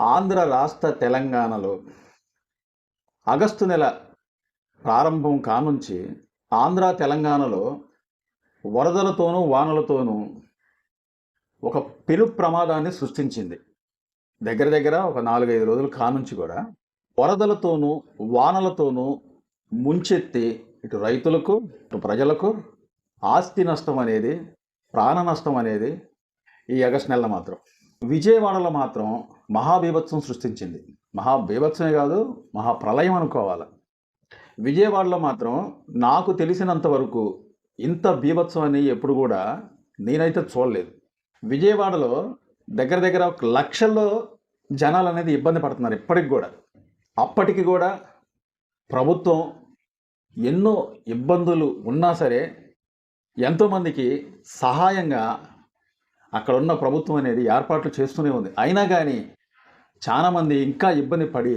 ఆంధ్ర రాష్ట్ర తెలంగాణలో ఆగస్టు నెల ప్రారంభం కానుంచి ఆంధ్ర తెలంగాణలో వరదలతోనూ వానలతోనూ ఒక పెను ప్రమాదాన్ని సృష్టించింది. దగ్గర దగ్గర ఒక నాలుగైదు రోజులు కానుంచి కూడా వరదలతోనూ వానలతోనూ ముంచెత్తి ఇటు రైతులకు ఇటు ప్రజలకు ఆస్తి నష్టం అనేది ప్రాణ నష్టం అనేది ఈ ఆగస్టు నెల మాత్రం. విజయవాడలో మాత్రం మహాబీభత్సం సృష్టించింది. మహాబీభత్సమే కాదు మహాప్రలయం అనుకోవాలి. విజయవాడలో మాత్రం నాకు తెలిసినంత వరకు ఇంత బీభత్సం అని ఎప్పుడు కూడా నేనైతే చూడలేదు. విజయవాడలో దగ్గర దగ్గర ఒక లక్షల్లో జనాలు అనేది ఇబ్బంది పడుతున్నారు ఇప్పటికి కూడా. అప్పటికి కూడా ప్రభుత్వం ఎన్నో ఇబ్బందులు ఉన్నా సరే ఎంతోమందికి సహాయంగా అక్కడ ఉన్న ప్రభుత్వం అనేది ఏర్పాట్లు చేస్తూనే ఉంది. అయినా కానీ చాలామంది ఇంకా ఇబ్బంది పడి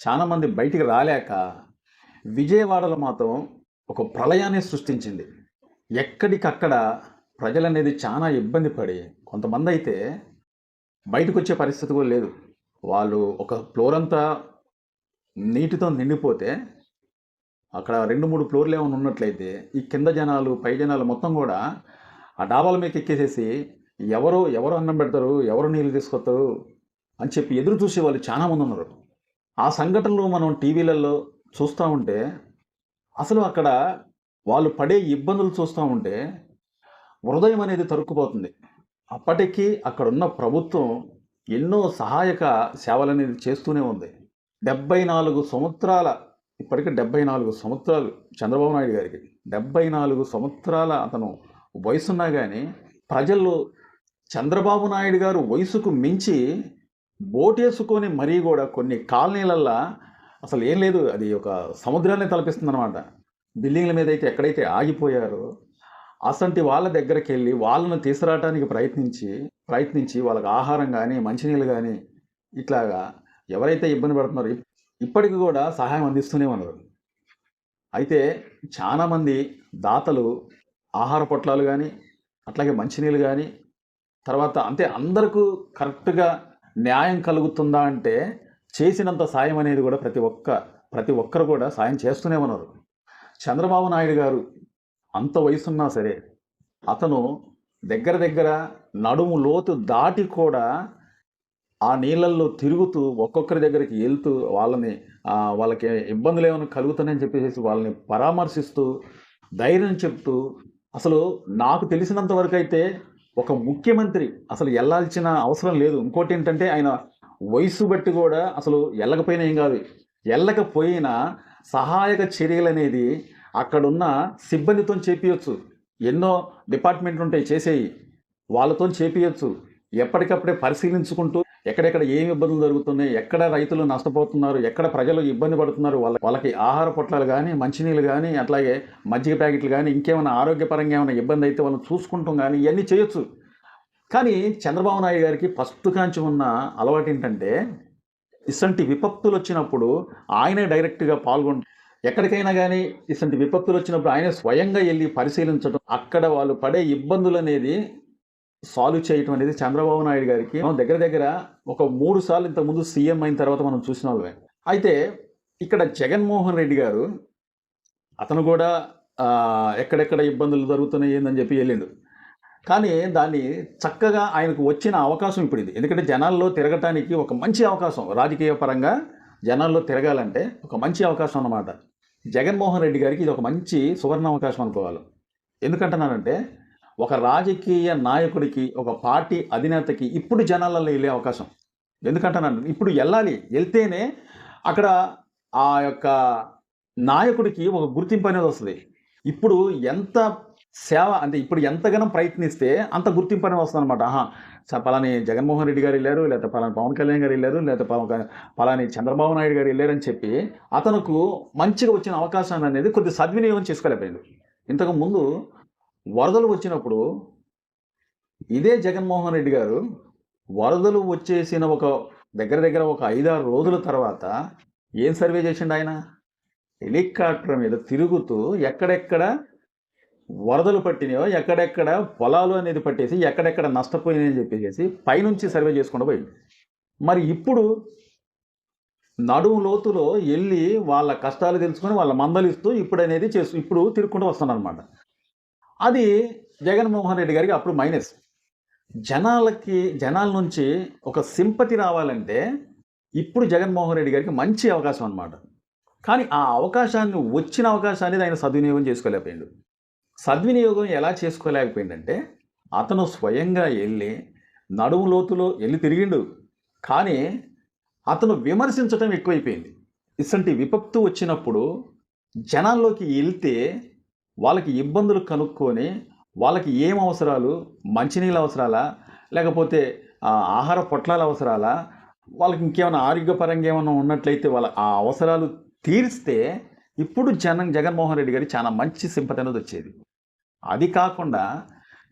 చాలామంది బయటికి రాలేక విజయవాడలో మాత్రం ఒక ప్రళయాన్ని సృష్టించింది. ఎక్కడికక్కడ ప్రజలనేది చాలా ఇబ్బంది పడి కొంతమంది అయితే బయటకు వచ్చే పరిస్థితి కూడా లేదు. వాళ్ళు ఒక ఫ్లోర్ అంతా నీటితో నిండిపోతే అక్కడ రెండు మూడు ఫ్లోర్లు ఏమైనా ఉన్నట్లయితే ఈ కింద జనాలు పై జనాలు మొత్తం కూడా ఆ డాబాల మీద ఎక్కేసేసి ఎవరు ఎవరు అన్నం పెడతారు ఎవరు నీళ్ళు తీసుకొస్తారు అని చెప్పి ఎదురు చూసే వాళ్ళు చాలామంది ఉన్నారు. ఆ సంఘటనలు మనం టీవీలలో చూస్తూ ఉంటే అసలు అక్కడ వాళ్ళు పడే ఇబ్బందులు చూస్తూ ఉంటే హృదయం అనేది తరుక్కుపోతుంది. అప్పటికీ అక్కడ ఉన్న ప్రభుత్వం ఎన్నో సహాయక సేవలు అనేది చేస్తూనే ఉంది. డెబ్బై నాలుగు సంవత్సరాల ఇప్పటికీ డెబ్బై నాలుగు సంవత్సరాలు చంద్రబాబు నాయుడు గారికి డెబ్బై నాలుగు సంవత్సరాల అతను వయసున్నా కానీ ప్రజల్లో చంద్రబాబు నాయుడు గారు వయసుకు మించి బోటేసుకొని మరీ కూడా కొన్ని కాలనీలల్లా అసలు ఏం లేదు. అది ఒక సముద్రాన్ని తలపిస్తుంది అనమాట బిల్డింగ్ల మీద అయితే ఎక్కడైతే ఆగిపోయారో అసంటి వాళ్ళ దగ్గరికి వెళ్ళి వాళ్ళను తీసుకురావడానికి ప్రయత్నించి ప్రయత్నించి వాళ్ళకి ఆహారం కానీ మంచినీళ్ళు కానీ ఇట్లాగా ఎవరైతే ఇబ్బంది పడుతున్నారో ఇప్పటికి కూడా సహాయం అందిస్తూనే ఉన్నారు. అయితే చాలామంది దాతలు ఆహార పొట్లాలు కానీ అట్లాగే మంచినీళ్ళు కానీ తర్వాత అంటే అందరికీ కరెక్ట్గా న్యాయం కలుగుతుందా అంటే చేసినంత సాయం అనేది కూడా ప్రతి ఒక్క ప్రతి ఒక్కరు కూడా సాయం చేస్తూనే ఉన్నారు. చంద్రబాబు నాయుడు గారు అంత వయసున్నా సరే అతను దగ్గర దగ్గర నడుము లోతు దాటి కూడా ఆ నీళ్ళల్లో తిరుగుతూ ఒక్కొక్కరి దగ్గరికి వెళ్తూ వాళ్ళని వాళ్ళకి ఇబ్బందులు ఏమైనా కలుగుతున్నాయని చెప్పేసి వాళ్ళని పరామర్శిస్తూ ధైర్యం చెప్తూ అసలు నాకు తెలిసినంత వరకు అయితే ఒక ముఖ్యమంత్రి అసలు వెళ్ళాల్సిన అవసరం లేదు. ఇంకోటి ఏంటంటే ఆయన వయసు బట్టి కూడా అసలు వెళ్ళకపోయినా ఏం కాదు. వెళ్ళకపోయినా సహాయక చర్యలు అనేది అక్కడున్న సిబ్బందితో చేపియొచ్చు. ఎన్నో డిపార్ట్మెంట్లు ఉంటాయి చేసేయి. వాళ్ళతో చేపియొచ్చు. ఎప్పటికప్పుడే పరిశీలించుకుంటూ ఎక్కడెక్కడ ఏమి ఇబ్బందులు జరుగుతున్నాయి ఎక్కడ రైతులు నష్టపోతున్నారు ఎక్కడ ప్రజలు ఇబ్బంది పడుతున్నారు వాళ్ళ వాళ్ళకి ఆహార పొట్లాలు కానీ మంచినీళ్ళు కానీ అట్లాగే మజ్జిగ ప్యాకెట్లు కానీ ఇంకేమైనా ఆరోగ్యపరంగా ఏమైనా ఇబ్బంది అయితే వాళ్ళని చూసుకుంటాం కానీ ఇవన్నీ చేయొచ్చు. కానీ చంద్రబాబు నాయుడు గారికి ఫస్ట్ కాంచి ఉన్న అలవాటు ఏంటంటే ఇసంటి విపత్తులు వచ్చినప్పుడు ఆయనే డైరెక్ట్గా పాల్గొంటు ఎక్కడికైనా కానీ ఇసంటి విపత్తులు వచ్చినప్పుడు ఆయనే స్వయంగా వెళ్ళి పరిశీలించడం అక్కడ వాళ్ళు పడే ఇబ్బందులు అనేది సాల్వ్ చేయటం అనేది చంద్రబాబు నాయుడు గారికి మనం దగ్గర దగ్గర ఒక మూడు సార్లు ఇంతకుముందు సీఎం అయిన తర్వాత మనం చూసిన వాళ్ళమే. అయితే ఇక్కడ జగన్మోహన్ రెడ్డి గారు అతను కూడా ఎక్కడెక్కడ ఇబ్బందులు జరుగుతున్నాయి ఏందని చెప్పి వెళ్ళిండు. కానీ దాన్ని చక్కగా ఆయనకు వచ్చిన అవకాశం ఇప్పుడు ఇది. ఎందుకంటే జనాల్లో తిరగటానికి ఒక మంచి అవకాశం రాజకీయ పరంగా జనాల్లో తిరగాలంటే ఒక మంచి అవకాశం అన్నమాట. జగన్మోహన్ రెడ్డి గారికి ఇది ఒక మంచి సువర్ణ అవకాశం అనుకోవాలి. ఎందుకంటున్నానంటే ఒక రాజకీయ నాయకుడికి ఒక పార్టీ అధినేతకి ఇప్పుడు జనాలలో వెళ్ళే అవకాశం. ఎందుకంటున్నాను? ఇప్పుడు వెళ్ళాలి. వెళ్తేనే అక్కడ ఆ యొక్క నాయకుడికి ఒక గుర్తింపు అనేది వస్తుంది. ఇప్పుడు ఎంత సేవ అంటే ఇప్పుడు ఎంతగానో ప్రయత్నిస్తే అంత గుర్తింపు అనేది వస్తుంది అనమాట ఆహా స- పలాని జగన్మోహన్ రెడ్డి గారు వెళ్ళారు లేకపోతే పలాని పవన్ కళ్యాణ్ గారు వెళ్ళారు లేకపోతే పలాని చంద్రబాబు నాయుడు గారు వెళ్ళారని చెప్పి అతనుకు మంచిగా వచ్చిన అవకాశాన్ని అనేది కొద్ది సద్వినియోగం చేసుకోలేకపోయింది. ఇంతకు ముందు వరదలు వచ్చినప్పుడు ఇదే జగన్మోహన్ రెడ్డి గారు వరదలు వచ్చేసిన ఒక దగ్గర దగ్గర ఒక ఐదారు రోజుల తర్వాత ఏం సర్వే చేసిండు ఆయన? హెలికాప్టర్ మీద తిరుగుతూ ఎక్కడెక్కడ వరదలు పట్టినాయో ఎక్కడెక్కడ పొలాలు అనేది పట్టేసి ఎక్కడెక్కడ నష్టపోయినాయని చెప్పేసి పైనుంచి సర్వే చేసుకుంటూ పోయింది మరి ఇప్పుడు నడుము లోతులో వెళ్ళి వాళ్ళ కష్టాలు తెలుసుకొని వాళ్ళ మందలిస్తూ ఇప్పుడు అనేది చేస్తూ ఇప్పుడు తిరుక్కుంటూ వస్తున్నారు అనమాట అది జగన్మోహన్ రెడ్డి గారికి అప్పుడు మైనస్. జనాలకి జనాల నుంచి ఒక సింపతి రావాలంటే ఇప్పుడు జగన్మోహన్ రెడ్డి గారికి మంచి అవకాశం అన్నమాట. కానీ ఆ అవకాశాన్ని వచ్చిన అవకాశాన్ని ఆయన సద్వినియోగం చేసుకోలేకపోయాడు. సద్వినియోగం ఎలా చేసుకోలేకపోయిందంటే అతను స్వయంగా వెళ్ళి నడుము లోతులో వెళ్ళి తిరిగిండు. కానీ అతను విమర్శించటం ఎక్కువైపోయింది. ఇసంటి విపత్తు వచ్చినప్పుడు జనాల్లోకి వెళ్తే వాళ్ళకి ఇబ్బందులు కనుక్కొని వాళ్ళకి ఏం అవసరాలు? మంచినీళ్ళ అవసరాలా? లేకపోతే ఆహార పొట్లాల అవసరాలా? వాళ్ళకి ఇంకేమైనా ఆరోగ్యపరంగా ఏమైనా ఉన్నట్లయితే వాళ్ళ ఆ అవసరాలు తీరిస్తే ఇప్పుడు జనం జగన్మోహన్ రెడ్డి గారి చాలా మంచి సింపతి అనేది వచ్చేది. అది కాకుండా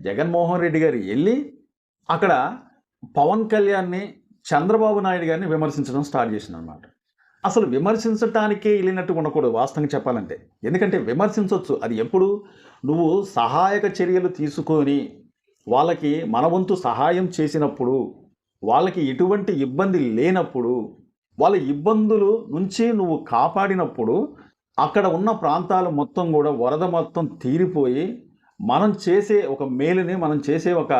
జగన్మోహన్ రెడ్డి గారు వెళ్ళి అక్కడ పవన్ కళ్యాణ్ని చంద్రబాబు నాయుడు గారిని విమర్శించడం స్టార్ట్ చేసింది అనమాట అసలు విమర్శించటానికే వెళ్ళినట్టు ఉండకూడదు వాస్తవంగా చెప్పాలంటే. ఎందుకంటే విమర్శించవచ్చు అది ఎప్పుడు? నువ్వు సహాయక చర్యలు తీసుకొని వాళ్ళకి మన వంతు సహాయం చేసినప్పుడు వాళ్ళకి ఎటువంటి ఇబ్బంది లేనప్పుడు వాళ్ళ ఇబ్బందులు నుంచి నువ్వు కాపాడినప్పుడు అక్కడ ఉన్న ప్రాంతాలు మొత్తం కూడా వరద మొత్తం తీరిపోయి మనం చేసే ఒక మేలుని మనం చేసే ఒక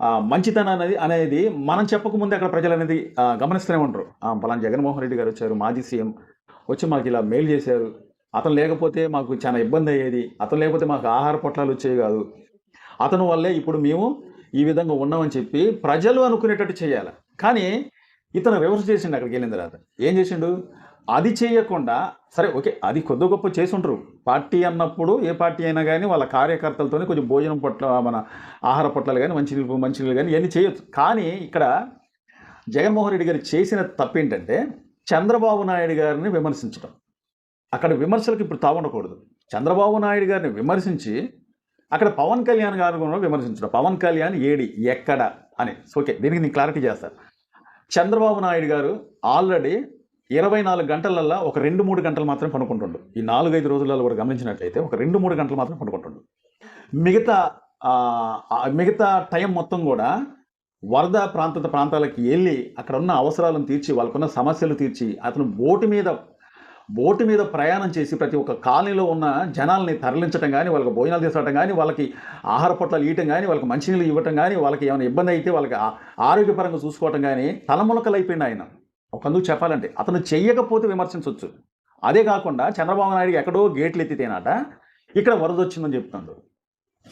మంచితనం అనేది అనేది మనం చెప్పకముందే అక్కడ ప్రజలు అనేది గమనిస్తూనే ఉంటారు పలానా జగన్మోహన్ రెడ్డి గారు వచ్చారు మాజీ సీఎం వచ్చి మాకు ఇలా మేలు చేశారు. అతను లేకపోతే మాకు చాలా ఇబ్బంది అయ్యేది. అతను లేకపోతే మాకు ఆహార పొట్లాలు వచ్చేవి కాదు. అతను వల్లే ఇప్పుడు మేము ఈ విధంగా ఉన్నామని చెప్పి ప్రజలు అనుకునేటట్టు చేయాలి. కానీ ఇతను రివర్స్ చేసిండు అక్కడికి వెళ్ళిన తర్వాత. ఏం చేసిండు? అది చేయకుండా సరే ఓకే అది కొద్ది గొప్ప చేసి ఉంటారు పార్టీ అన్నప్పుడు ఏ పార్టీ అయినా కానీ వాళ్ళ కార్యకర్తలతోనే కొంచెం భోజనం పొట్ల మన ఆహార పొట్లాలు కానీ మంచినీళ్ళు మంచినీళ్ళు కానీ ఇవన్నీ చేయొచ్చు. కానీ ఇక్కడ జగన్మోహన్ రెడ్డి గారు చేసిన తప్పు ఏంటంటే చంద్రబాబు నాయుడు గారిని విమర్శించడం. అక్కడ విమర్శలకు ఇప్పుడు తాగుండకూడదు చంద్రబాబు నాయుడు గారిని విమర్శించి అక్కడ పవన్ కళ్యాణ్ గారు కూడా విమర్శించడం. పవన్ కళ్యాణ్ ఏడి ఎక్కడ అని. ఓకే దీనికి నేను క్లారిటీ చేస్తాను చంద్రబాబు నాయుడు గారు ఆల్రెడీ ఇరవై నాలుగు గంటలల్లో ఒక రెండు మూడు గంటలు మాత్రమే పనుకుంటుండు. ఈ నాలుగైదు రోజులలో కూడా గమనించినట్లయితే ఒక రెండు మూడు గంటలు మాత్రమే పనుకుంటుండు. మిగతా మిగతా టైం మొత్తం కూడా వరద ప్రాంత ప్రాంతాలకి వెళ్ళి అక్కడ ఉన్న అవసరాలను తీర్చి వాళ్ళకున్న సమస్యలు తీర్చి అతను బోటు మీద బోటు మీద ప్రయాణం చేసి ప్రతి ఒక్క కాలనీలో ఉన్న జనాల్ని తరలించడం కానీ వాళ్ళకి భోజనాలు తీసుకురావడం కానీ వాళ్ళకి ఆహార పొట్లాలు ఇవ్వటం కానీ వాళ్ళకి మంచినీళ్ళు ఇవ్వటం కానీ వాళ్ళకి ఏమైనా ఇబ్బంది అయితే వాళ్ళకి ఆరోగ్యపరంగా చూసుకోవటం కానీ తలములకలైపోయింది ఆయన. ఒకందుకు చెప్పాలంటే అతను చెయ్యకపోతే విమర్శించవచ్చు అదే కాకుండా చంద్రబాబు నాయుడు ఎక్కడో గేట్లు ఎత్తితేనట ఇక్కడ వరద వచ్చిందని చెప్తున్నాడు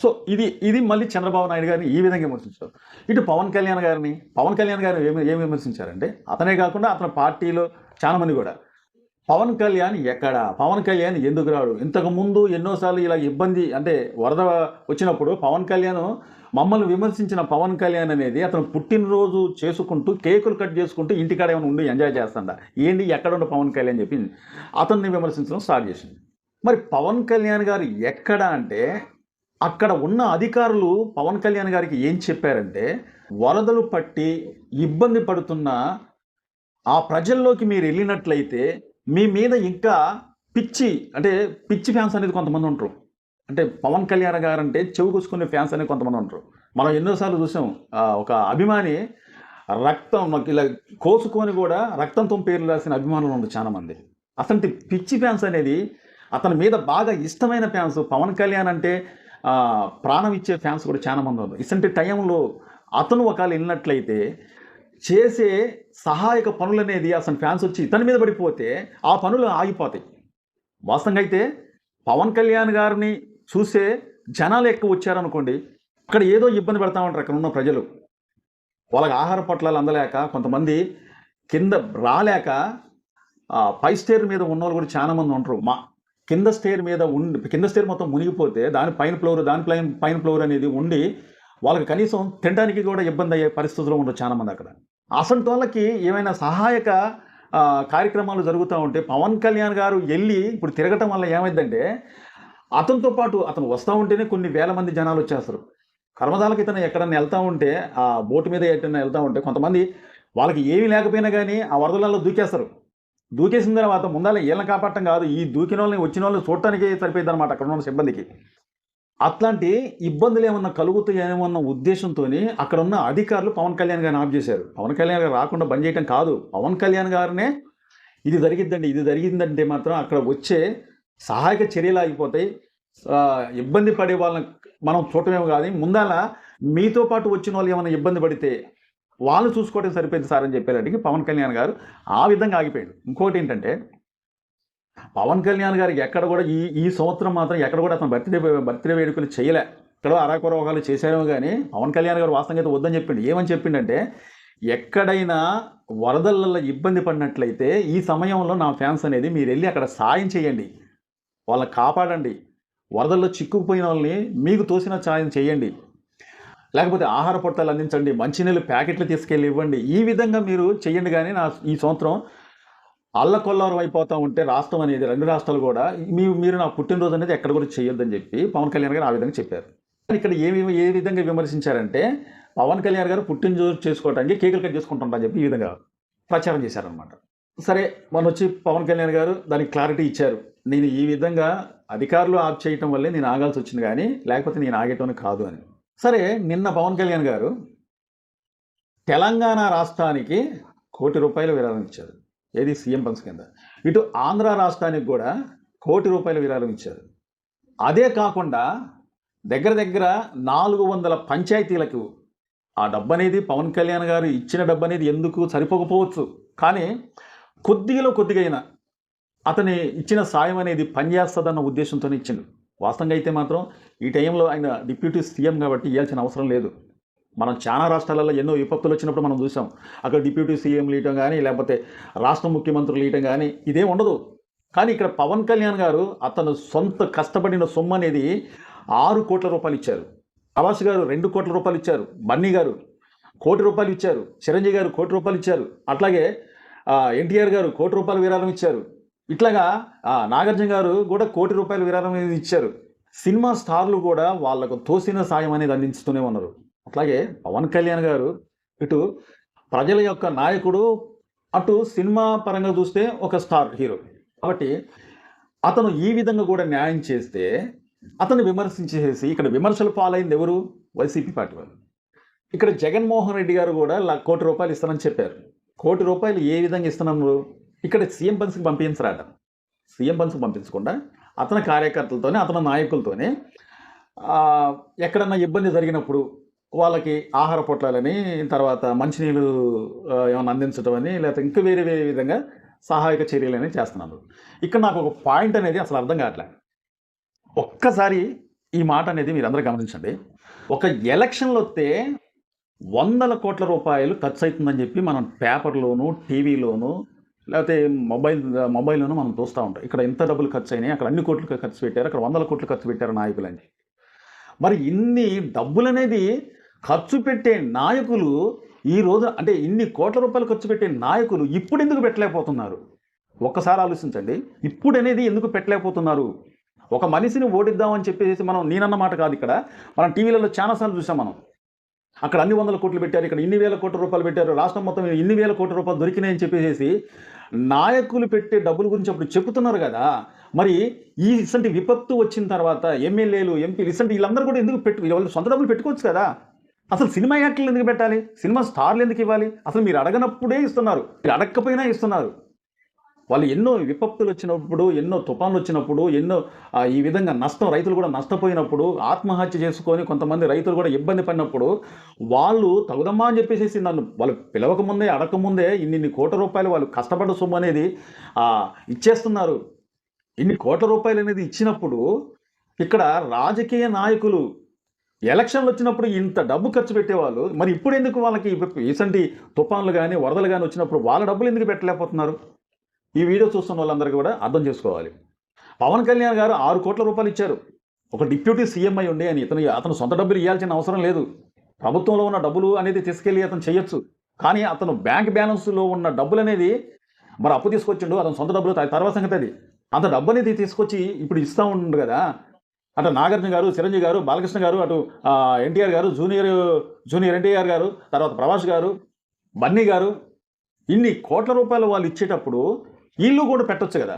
సో ఇది ఇది మళ్ళీ చంద్రబాబు నాయుడు గారిని ఈ విధంగా విమర్శించారు. ఇటు పవన్ కళ్యాణ్ గారిని పవన్ కళ్యాణ్ గారిని ఏమి ఏమి విమర్శించారంటే అతనే కాకుండా అతని పార్టీలో చాలా మంది కూడా పవన్ కళ్యాణ్ ఎక్కడ? పవన్ కళ్యాణ్ ఎందుకు రాడు? ఇంతకు ముందు ఎన్నోసార్లు ఇలా ఇబ్బంది అంటే వరద వచ్చినప్పుడు పవన్ కళ్యాణ్ మమ్మల్ని విమర్శించిన పవన్ కళ్యాణ్ అనేది అతను పుట్టినరోజు చేసుకుంటూ కేకులు కట్ చేసుకుంటూ ఇంటికాడ ఏమైనా ఉండి ఎంజాయ్ చేస్తాడా? ఏంటి ఎక్కడున్న పవన్ కళ్యాణ్ చెప్పి అతన్ని విమర్శించడం స్టార్ట్ చేసింది. మరి పవన్ కళ్యాణ్ గారు ఎక్కడ అంటే అక్కడ ఉన్న అధికారులు పవన్ కళ్యాణ్ గారికి ఏం చెప్పారంటే వరదలు పట్టి ఇబ్బంది పడుతున్న ఆ ప్రజల్లోకి మీరు వెళ్ళినట్లయితే మీ మీద ఇంకా పిచ్చి అంటే పిచ్చి ఫ్యాన్స్ అనేది కొంతమంది ఉంటారు. అంటే పవన్ కళ్యాణ్ గారు అంటే చెవి కూసుకునే ఫ్యాన్స్ అనే కొంతమంది ఉంటారు. మనం ఎన్నోసార్లు చూసాం ఒక అభిమాని రక్తం ఇలా కోసుకొని కూడా రక్తంతో పేర్లు రాసిన అభిమానులు ఉంటారు చాలా మంది అసలు పిచ్చి ఫ్యాన్స్ అనేది అతని మీద బాగా ఇష్టమైన ఫ్యాన్స్ పవన్ కళ్యాణ్ అంటే ప్రాణం ఇచ్చే ఫ్యాన్స్ కూడా చాలా మంది ఉన్నారు. ఇసంటి టైంలో అతను ఒకవేళ వెళ్ళినట్లయితే చేసే సహాయక పనులు అనేది అసలు ఫ్యాన్స్ వచ్చి ఇతని మీద పడిపోతే ఆ పనులు ఆగిపోతాయి. వాస్తవంగా అయితే పవన్ కళ్యాణ్ గారిని చూసే జనాలు ఎక్కువ వచ్చారనుకోండి అక్కడ ఏదో ఇబ్బంది పెడతా ఉంటారు అక్కడ ఉన్న ప్రజలు. వాళ్ళకి ఆహార పొట్లాలు అందలేక కొంతమంది కింద రాలేక పై స్టేర్ మీద ఉన్నవాళ్ళు కూడా చాలామంది ఉంటారు. మా కింద స్టేర్ మీద ఉండి కింద స్టేర్ మొత్తం మునిగిపోతే దాని పైన ఫ్లోర్ దాని పైన పైన ఫ్లోర్ అనేది ఉండి వాళ్ళకి కనీసం తినడానికి కూడా ఇబ్బంది అయ్యే పరిస్థితుల్లో ఉండరు చాలా మంది అక్కడ. అసంటి వాళ్ళకి ఏమైనా సహాయక కార్యక్రమాలు జరుగుతూ ఉంటే పవన్ కళ్యాణ్ గారు వెళ్ళి ఇప్పుడు తిరగటం వల్ల ఏమైందంటే అతనితో పాటు అతను వస్తూ ఉంటేనే కొన్ని వేల మంది జనాలు వచ్చేస్తారు. కర్మదాలకి ఇతను ఎక్కడన్నా వెళ్తూ ఉంటే ఆ బోటు మీద ఎక్కడన్నా వెళ్తూ ఉంటే కొంతమంది వాళ్ళకి ఏమీ లేకపోయినా కానీ ఆ వరదలలో దూకేస్తారు. దూకేసిన తర్వాత ముందాల వీళ్ళని కాపాడటం కాదు ఈ దూకిన వాళ్ళని వచ్చిన వాళ్ళని చూడటానికి సరిపోయింది అనమాట అక్కడ ఉన్న సిబ్బందికి. అట్లాంటి ఇబ్బందులు ఏమన్నా కలుగుతాయేమన్న ఉద్దేశంతో అక్కడ ఉన్న అధికారులు పవన్ కళ్యాణ్ గారిని ఆఫ్ చేశారు. పవన్ కళ్యాణ్ గారు రాకుండా బంద్ చేయటం కాదు. పవన్ కళ్యాణ్ గారినే ఇది జరిగిద్దండి ఇది జరిగిందంటే మాత్రం అక్కడ వచ్చే సహాయక చర్యలు ఆగిపోతాయి. ఇబ్బంది పడే వాళ్ళని మనం చూడటమేమో కానీ ముందాల మీతో పాటు వచ్చిన వాళ్ళు ఏమైనా ఇబ్బంది పడితే వాళ్ళు చూసుకోవడం సరిపోయింది సార్ అని చెప్పేలాంటికి పవన్ కళ్యాణ్ గారు ఆ విధంగా ఆగిపోయాడు. ఇంకోటి ఏంటంటే పవన్ కళ్యాణ్ గారికి ఎక్కడ కూడా ఈ ఈ సంవత్సరం మాత్రం ఎక్కడ కూడా అతను బర్త్డే బర్త్డే వేడుకలు చేయలే. ఎక్కడో అరాకొరవకాలు చేశారేమో కానీ పవన్ కళ్యాణ్ గారు వాస్తవంగా అయితే వద్దని చెప్పిండు. ఏమని చెప్పిండంటే ఎక్కడైనా వరదలలో ఇబ్బంది పడినట్లయితే ఈ సమయంలో నా ఫ్యాన్స్ అనేది మీరు వెళ్ళి అక్కడ సాయం చేయండి. వాళ్ళని కాపాడండి. వరదల్లో చిక్కుకుపోయిన వాళ్ళని మీకు తోసిన సాయం చేయండి. లేకపోతే ఆహార పొట్టాలు అందించండి. మంచినీళ్ళు ప్యాకెట్లు తీసుకెళ్ళి ఇవ్వండి. ఈ విధంగా మీరు చేయండి కానీ నా ఈ సంవత్సరం అల్లకొల్లారం అయిపోతూ ఉంటే రాష్ట్రం అనేది రెండు రాష్ట్రాలు కూడా మీ మీరు నా పుట్టినరోజు అనేది ఎక్కడ కూడా చేయొద్దని చెప్పి పవన్ కళ్యాణ్ గారు ఆ విధంగా చెప్పారు. ఇక్కడ ఏమి ఏ విధంగా విమర్శించారంటే పవన్ కళ్యాణ్ గారు పుట్టినరోజు చేసుకోవడానికి కేకులు కట్ చేసుకుంటుంటా అని చెప్పి ఈ విధంగా ప్రచారం చేశారనమాట సరే మొన్న వచ్చి పవన్ కళ్యాణ్ గారు దానికి క్లారిటీ ఇచ్చారు. నేను ఈ విధంగా అధికారులు ఆఫ్ చేయటం వల్లే నేను ఆగాల్సి వచ్చింది కానీ లేకపోతే నేను ఆగేటోని కాదు అని. సరే నిన్న పవన్ కళ్యాణ్ గారు తెలంగాణ రాష్ట్రానికి కోటి రూపాయలు విరాళం ఇచ్చారు. ఏది? సీఎం ఫండ్స్ కింద. ఇటు ఆంధ్ర రాష్ట్రానికి కూడా కోటి రూపాయల విరాళం ఇచ్చారు. అదే కాకుండా దగ్గర దగ్గర నాలుగు వందల పంచాయతీలకు ఆ డబ్బు అనేది పవన్ కళ్యాణ్ గారు ఇచ్చిన డబ్బు అనేది ఎందుకు సరిపోకపోవచ్చు? కానీ కొద్దిగలో కొద్దిగైనా అతని ఇచ్చిన సాయం అనేది పనిచేస్తుందన్న ఉద్దేశంతో ఇచ్చిండు. వాస్తవంగా అయితే మాత్రం ఈ టైంలో ఆయన డిప్యూటీ సీఎం కాబట్టి ఇవ్వాల్సిన అవసరం లేదు. మనం చాలా రాష్ట్రాలలో ఎన్నో విపత్తులు వచ్చినప్పుడు మనం చూసాం. అక్కడ డిప్యూటీ సీఎంలు ఇయటం కానీ లేకపోతే రాష్ట్ర ముఖ్యమంత్రులు ఇయటం కానీ ఇదే ఉండదు. కానీ ఇక్కడ పవన్ కళ్యాణ్ గారు అతను సొంత కష్టపడిన సొమ్ము అనేది ఆరు కోట్ల రూపాయలు ఇచ్చారు. ప్రభాస్ గారు రెండు కోట్ల రూపాయలు ఇచ్చారు. బన్నీ గారు కోటి రూపాయలు ఇచ్చారు. చిరంజీవి గారు కోటి రూపాయలు ఇచ్చారు. అట్లాగే ఎన్టీఆర్ గారు కోటి రూపాయలు విరాళం ఇచ్చారు. ఇట్లాగా ఆ, నాగార్జున గారు కూడా కోటి రూపాయల విరాళం అనేది ఇచ్చారు. సినిమా స్టార్లు కూడా వాళ్ళకు తోసిన సాయం అనేది అందించుతూనే ఉన్నారు. అట్లాగే పవన్ కళ్యాణ్ గారు ఇటు ప్రజల యొక్క నాయకుడు అటు సినిమా పరంగా చూస్తే ఒక స్టార్ హీరో. కాబట్టి అతను ఈ విధంగా కూడా న్యాయం చేస్తే అతను విమర్శించేసి ఇక్కడ విమర్శలు పాలైంది ఎవరు? వైసీపీ పార్టీ వాళ్ళు. ఇక్కడ జగన్మోహన్ రెడ్డి గారు కూడా లా- కోటి రూపాయలు ఇస్తానని చెప్పారు. కోటి రూపాయలు ఏ విధంగా ఇస్తున్నారు ఇక్కడ సీఎం పన్స్కి పంపించరాట. సీఎం బన్స్కి పంపించకుండా అతని కార్యకర్తలతోనే అతని నాయకులతోనే ఎక్కడన్నా ఇబ్బంది జరిగినప్పుడు వాళ్ళకి ఆహార పొట్లాలని తర్వాత మంచినీళ్ళు ఏమైనా అందించడం అని లేకపోతే ఇంకా వేరే వేరే విధంగా సహాయక చర్యలు అనేవి చేస్తున్నారు. ఇక్కడ నాకు ఒక పాయింట్ అనేది అసలు అర్థం కావట్లేదు ఒక్కసారి ఈ మాట అనేది మీరందరూ గమనించండి. ఒక ఎలక్షన్లు వస్తే వందల కోట్ల రూపాయలు ఖర్చు అవుతుందని చెప్పి మనం పేపర్లోను టీవీలోను లేకపోతే మొబైల్ మొబైల్లోనూ మనం చూస్తూ ఉంటాం. ఇక్కడ ఎంత డబ్బులు ఖర్చు అయినాయి అక్కడ అన్ని కోట్లు ఖర్చు పెట్టారు అక్కడ వందల కోట్లు ఖర్చు పెట్టారు నాయకులు అని మరి ఇన్ని డబ్బులు అనేది ఖర్చు పెట్టే నాయకులు ఈ రోజు అంటే ఇన్ని కోట్ల రూపాయలు ఖర్చు పెట్టే నాయకులు ఇప్పుడు ఎందుకు పెట్టలేకపోతున్నారు? ఒక్కసారి ఆలోచించండి. ఇప్పుడు అనేది ఎందుకు పెట్టలేకపోతున్నారు? ఒక మనిషిని ఓడిద్దామని చెప్పేసి మనం నేనన్న మాట కాదు ఇక్కడ. మనం టీవీలలో చాలాసార్లు చూసాం మనం. అక్కడ అన్ని వందల కోట్లు పెట్టారు ఇక్కడ ఇన్ని వేల కోట్ల రూపాయలు పెట్టారు రాష్ట్రం మొత్తం ఇన్ని వేల కోట్ల రూపాయలు దొరికినాయని చెప్పేసి నాయకులు పెట్టే డబ్బుల గురించి అప్పుడు చెప్తున్నారు కదా. మరి ఈ ఇసంటి విపత్తు వచ్చిన తర్వాత ఎమ్మెల్యేలు ఎంపీలు ఇసంటి వీళ్ళందరూ కూడా ఎందుకు పెట్టు వాళ్ళు సొంత డబ్బులు పెట్టుకోవచ్చు కదా. అసలు సినిమా యాక్టర్లు ఎందుకు పెట్టాలి? సినిమా స్టార్లు ఎందుకు ఇవ్వాలి? అసలు మీరు అడగనప్పుడే ఇస్తున్నారు. మీరు అడగకపోయినా ఇస్తున్నారు. వాళ్ళు ఎన్నో విపత్తులు వచ్చినప్పుడు ఎన్నో తుఫాన్లు వచ్చినప్పుడు ఎన్నో ఈ విధంగా నష్టం రైతులు కూడా నష్టపోయినప్పుడు ఆత్మహత్య చేసుకొని కొంతమంది రైతులు కూడా ఇబ్బంది పడినప్పుడు వాళ్ళు తగుదమ్మా అని చెప్పేసి నన్ను వాళ్ళు పిలవకముందే అడగకముందే ఇన్ని కోట్ల రూపాయలు వాళ్ళు కష్టపడ్డ సొమ్ము అనేది ఇచ్చేస్తున్నారు. ఇన్ని కోట్ల రూపాయలు అనేది ఇచ్చినప్పుడు ఇక్కడ రాజకీయ నాయకులు ఎలక్షన్లు వచ్చినప్పుడు ఇంత డబ్బు ఖర్చు పెట్టేవాళ్ళు మరి ఇప్పుడు ఎందుకు వాళ్ళకి ఇసంటి తుఫాన్లు కానీ వరదలు కానీ వచ్చినప్పుడు వాళ్ళ డబ్బులు ఎందుకు పెట్టలేకపోతున్నారు? ఈ వీడియో చూస్తున్న వాళ్ళందరికీ కూడా అర్థం చేసుకోవాలి. పవన్ కళ్యాణ్ గారు ఆరు కోట్ల రూపాయలు ఇచ్చారు. ఒక డిప్యూటీ సీఎం అయి ఉండి అని ఇతను అతను సొంత డబ్బులు ఇవ్వాల్సిన అవసరం లేదు. ప్రభుత్వంలో ఉన్న డబ్బులు అనేది తీసుకెళ్ళి అతను చేయొచ్చు. కానీ అతను బ్యాంక్ బ్యాలెన్స్లో ఉన్న డబ్బులు అనేది మరి అప్పు తీసుకొచ్చిండు అతను సొంత డబ్బులు తర్వాత సంగతి అది. అంత డబ్బు అనేది తీసుకొచ్చి ఇప్పుడు ఇస్తూ ఉండు కదా. అటు నాగార్జున గారు చిరంజీవి గారు బాలకృష్ణ గారు అటు ఎన్టీఆర్ గారు జూనియర్ జూనియర్ ఎన్టీఆర్ గారు తర్వాత ప్రభాస్ గారు బన్నీ గారు ఇన్ని కోట్ల రూపాయలు వాళ్ళు ఇచ్చేటప్పుడు వీళ్ళు కూడా పెట్టొచ్చు కదా.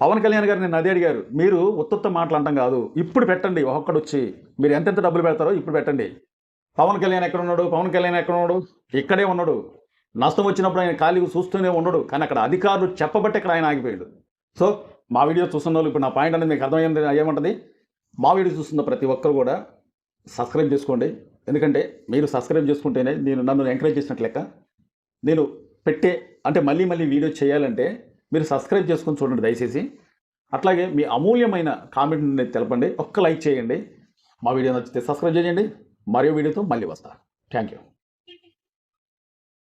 పవన్ కళ్యాణ్ గారు నేను అదే అడిగారు మీరు ఉత్తత్త మాటలు కాదు ఇప్పుడు పెట్టండి ఒక్కడు వచ్చి మీరు ఎంతెంత డబ్బులు పెడతారో ఇప్పుడు పెట్టండి. పవన్ కళ్యాణ్ ఎక్కడ ఉన్నాడు? పవన్ కళ్యాణ్ ఎక్కడ ఉన్నాడు? ఇక్కడే ఉన్నాడు. నష్టం వచ్చినప్పుడు ఆయన ఖాళీ చూస్తూనే ఉండడు కానీ అక్కడ అధికారులు చెప్పబట్టి ఇక్కడ ఆయన ఆగిపోయాడు. సో మా వీడియో చూస్తున్న వాళ్ళు ఇప్పుడు నా పాయింట్ అనేది మీకు అర్థమైంది ఏమంటుంది మా వీడియో చూస్తున్న ప్రతి ఒక్కరు కూడా సబ్స్క్రైబ్ చేసుకోండి. ఎందుకంటే మీరు సబ్స్క్రైబ్ చేసుకుంటేనే నేను నన్ను ఎంకరేజ్ చేసినట్లు లెక్క నేను పెట్టే అంటే మళ్ళీ మళ్ళీ వీడియో చేయాలంటే మీరు సబ్స్క్రైబ్ చేసుకొని చూడండి దయచేసి. అట్లాగే మీ అమూల్యమైన కామెంట్ని తెలపండి. ఒక్క లైక్ చేయండి. మా వీడియో నచ్చితే సబ్స్క్రైబ్ చేయండి. మరో వీడియోతో మళ్ళీ వస్తా. Thank you